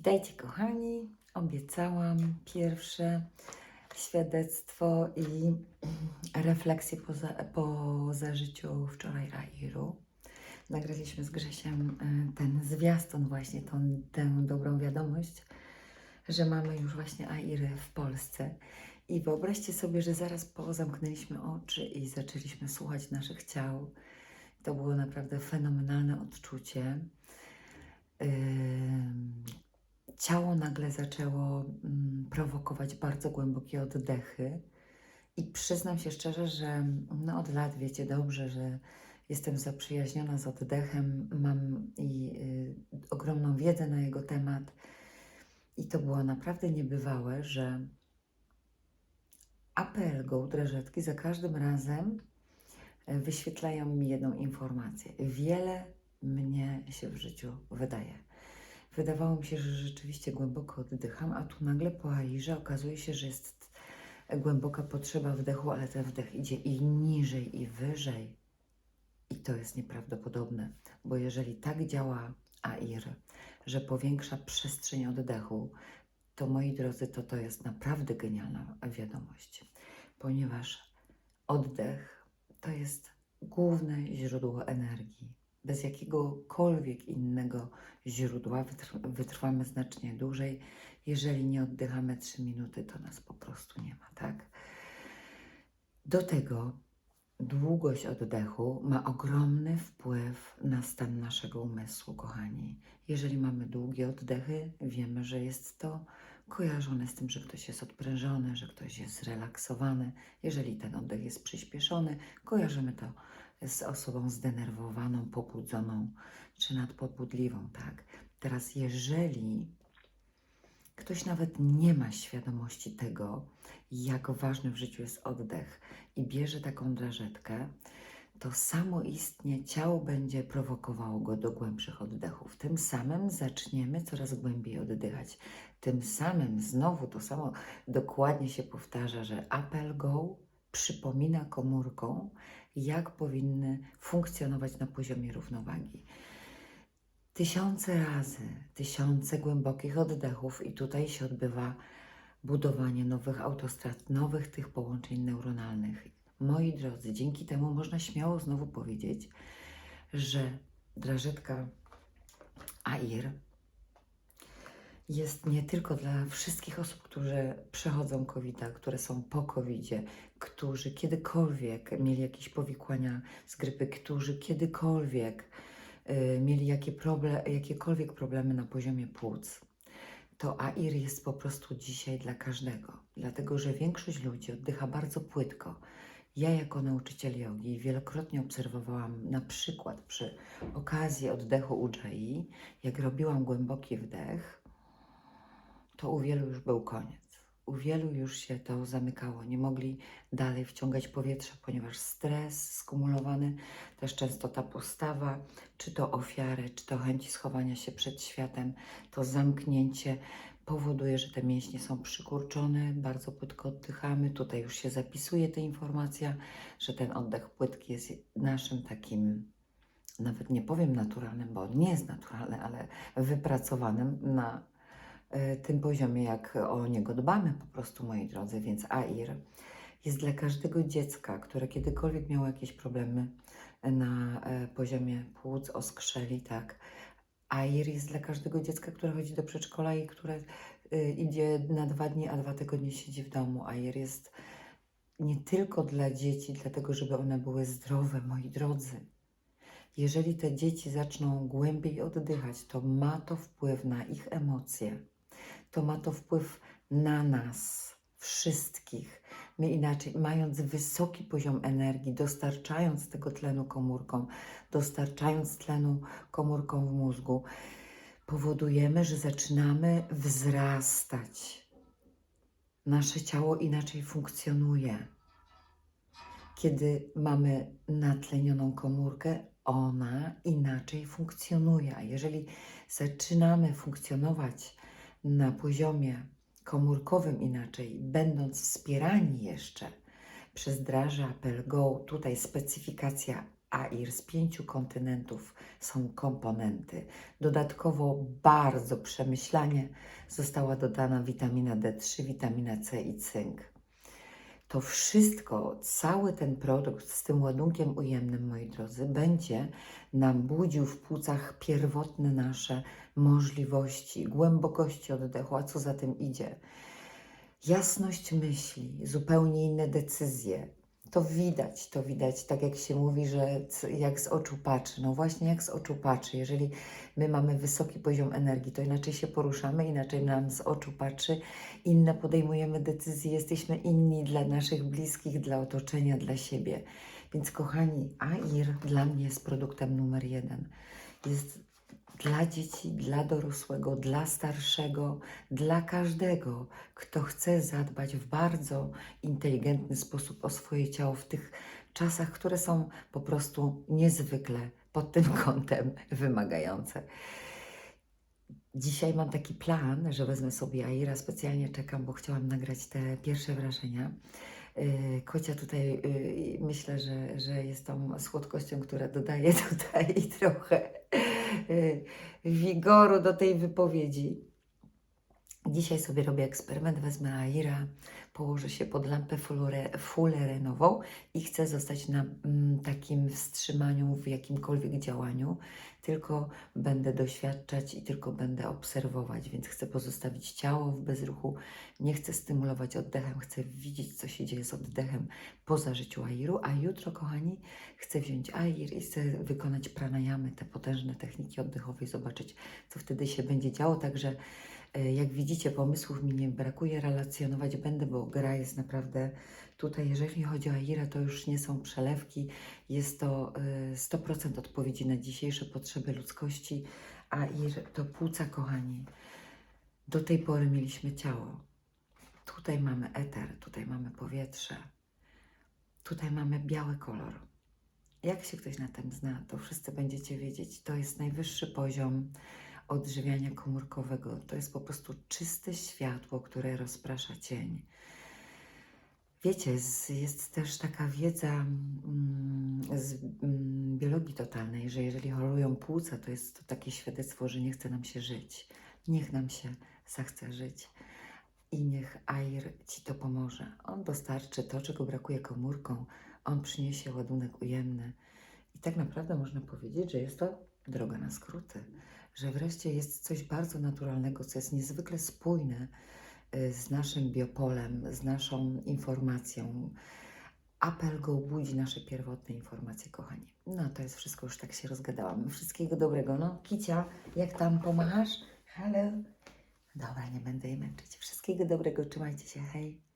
Witajcie kochani. Obiecałam pierwsze świadectwo i refleksję po, za, po zażyciu wczoraj Rairu. Nagraliśmy z Grzesiem e, ten zwiastun właśnie, tą, tę dobrą wiadomość, że mamy już właśnie Airy w Polsce. I wyobraźcie sobie, że zaraz po zamknęliśmy oczy i zaczęliśmy słuchać naszych ciał. To było naprawdę fenomenalne odczucie. Ym, Ciało nagle zaczęło mm, prowokować bardzo głębokie oddechy. I przyznam się szczerze, że no od lat wiecie dobrze, że jestem zaprzyjaźniona z oddechem, mam i y, ogromną wiedzę na jego temat. I to było naprawdę niebywałe, że APL Go drażetki za każdym razem e, wyświetlają mi jedną informację. Wiele mnie się w życiu wydaje. Wydawało mi się, że rzeczywiście głęboko oddycham, a tu nagle po Airze okazuje się, że jest głęboka potrzeba wdechu, ale ten wdech idzie i niżej, i wyżej. I to jest nieprawdopodobne, bo jeżeli tak działa AIR, że powiększa przestrzeń oddechu, to moi drodzy, to to jest naprawdę genialna wiadomość, ponieważ oddech to jest główne źródło energii. Bez jakiegokolwiek innego źródła wytr- wytrwamy znacznie dłużej. Jeżeli nie oddychamy 3 minuty, to nas po prostu nie ma, tak? Do tego długość oddechu ma ogromny wpływ na stan naszego umysłu, kochani. Jeżeli mamy długie oddechy, wiemy, że jest to kojarzone z tym, że ktoś jest odprężony, że ktoś jest zrelaksowany. Jeżeli ten oddech jest przyspieszony, kojarzymy to z osobą zdenerwowaną, pobudzoną czy nadpobudliwą, tak? Teraz, jeżeli ktoś nawet nie ma świadomości tego, jak ważny w życiu jest oddech i bierze taką drażetkę, to samoistnie ciało będzie prowokowało go do głębszych oddechów. Tym samym zaczniemy coraz głębiej oddychać. Tym samym znowu to samo dokładnie się powtarza, że Apple Go przypomina komórkom, jak powinny funkcjonować na poziomie równowagi. Tysiące razy, tysiące głębokich oddechów, i tutaj się odbywa budowanie nowych autostrad, nowych tych połączeń neuronalnych. Moi drodzy, dzięki temu można śmiało znowu powiedzieć, że drażetka AIR jest nie tylko dla wszystkich osób, którzy przechodzą covid które są po covid którzy kiedykolwiek mieli jakieś powikłania z grypy, którzy kiedykolwiek y, mieli jakie proble jakiekolwiek problemy na poziomie płuc. To AIR jest po prostu dzisiaj dla każdego, dlatego że większość ludzi oddycha bardzo płytko. Ja jako nauczyciel jogi wielokrotnie obserwowałam na przykład przy okazji oddechu Ujjayi, jak robiłam głęboki wdech, to u wielu już był koniec. U wielu już się to zamykało. Nie mogli dalej wciągać powietrza, ponieważ stres skumulowany, też często ta postawa, czy to ofiary, czy to chęci schowania się przed światem, to zamknięcie powoduje, że te mięśnie są przykurczone, bardzo płytko oddychamy. Tutaj już się zapisuje ta informacja, że ten oddech płytki jest naszym takim, nawet nie powiem naturalnym, bo on nie jest naturalny, ale wypracowanym na tym poziomie, jak o niego dbamy po prostu, moi drodzy. Więc AIR jest dla każdego dziecka, które kiedykolwiek miało jakieś problemy na e, poziomie płuc, oskrzeli, tak. AIR jest dla każdego dziecka, które chodzi do przedszkola i które y, idzie na dwa dni, a dwa tygodnie siedzi w domu. AIR jest nie tylko dla dzieci, dlatego żeby one były zdrowe, moi drodzy. Jeżeli te dzieci zaczną głębiej oddychać, to ma to wpływ na ich emocje, to ma to wpływ na nas, wszystkich. My inaczej, mając wysoki poziom energii, dostarczając tego tlenu komórkom, dostarczając tlenu komórkom w mózgu, powodujemy, że zaczynamy wzrastać. Nasze ciało inaczej funkcjonuje. Kiedy mamy natlenioną komórkę, ona inaczej funkcjonuje. A jeżeli zaczynamy funkcjonować na poziomie komórkowym inaczej, będąc wspierani jeszcze przez draże Apple Go, tutaj specyfikacja AIR z pięciu kontynentów są komponenty. Dodatkowo bardzo przemyślanie została dodana witamina D3, witamina C i cynk. To wszystko, cały ten produkt z tym ładunkiem ujemnym, moi drodzy, będzie nam budził w płucach pierwotne nasze możliwości, głębokości oddechu, a co za tym idzie? Jasność myśli, zupełnie inne decyzje. To widać, to widać, tak jak się mówi, że jak z oczu patrzy. No właśnie jak z oczu patrzy. Jeżeli my mamy wysoki poziom energii, to inaczej się poruszamy, inaczej nam z oczu patrzy, inne podejmujemy decyzje, jesteśmy inni dla naszych bliskich, dla otoczenia, dla siebie. Więc kochani, AIR dla mnie jest produktem numer jeden. Jest dla dzieci, dla dorosłego, dla starszego, dla każdego, kto chce zadbać w bardzo inteligentny sposób o swoje ciało w tych czasach, które są po prostu niezwykle pod tym kątem wymagające. Dzisiaj mam taki plan, że wezmę sobie Aira, specjalnie czekam, bo chciałam nagrać te pierwsze wrażenia. Yy, Kocia tutaj yy, myślę, że, że jest tą słodkością, która dodaje tutaj trochę wigoru do tej wypowiedzi. Dzisiaj sobie robię eksperyment, wezmę Aira, położę się pod lampę fulerenową i chcę zostać na mm, takim wstrzymaniu w jakimkolwiek działaniu, tylko będę doświadczać i tylko będę obserwować, więc chcę pozostawić ciało w bezruchu, nie chcę stymulować oddechem, chcę widzieć, co się dzieje z oddechem po zażyciu Airu, a jutro, kochani, chcę wziąć Air i chcę wykonać pranayamy, te potężne techniki oddechowe i zobaczyć, co wtedy się będzie działo, także Jak widzicie, pomysłów mi nie brakuje, relacjonować będę, bo gra jest naprawdę tutaj, jeżeli chodzi o Aira, to już nie są przelewki, jest to e, 100% odpowiedzi na dzisiejsze potrzeby ludzkości, Air to płuca, kochani. Do tej pory mieliśmy ciało. Tutaj mamy eter, tutaj mamy powietrze, tutaj mamy biały kolor. Jak się ktoś na tym zna, to wszyscy będziecie wiedzieć, to jest najwyższy poziom odżywiania komórkowego. To jest po prostu czyste światło, które rozprasza cień. Wiecie, jest też taka wiedza mm, z mm, biologii totalnej, że jeżeli chorują płuca, to jest to takie świadectwo, że nie chce nam się żyć. Niech nam się zachce żyć. I niech Air Ci to pomoże. On dostarczy to, czego brakuje komórkom. On przyniesie ładunek ujemny. I tak naprawdę można powiedzieć, że jest to droga na skróty. Że wreszcie jest coś bardzo naturalnego, co jest niezwykle spójne y, z naszym biopolem, z naszą informacją. Apel go budzi nasze pierwotne informacje, kochani. No to jest wszystko, już tak się rozgadałam. Wszystkiego dobrego. No, Kicia, jak tam pomachasz? Halo? Dobra, nie będę jej męczyć. Wszystkiego dobrego, trzymajcie się, hej.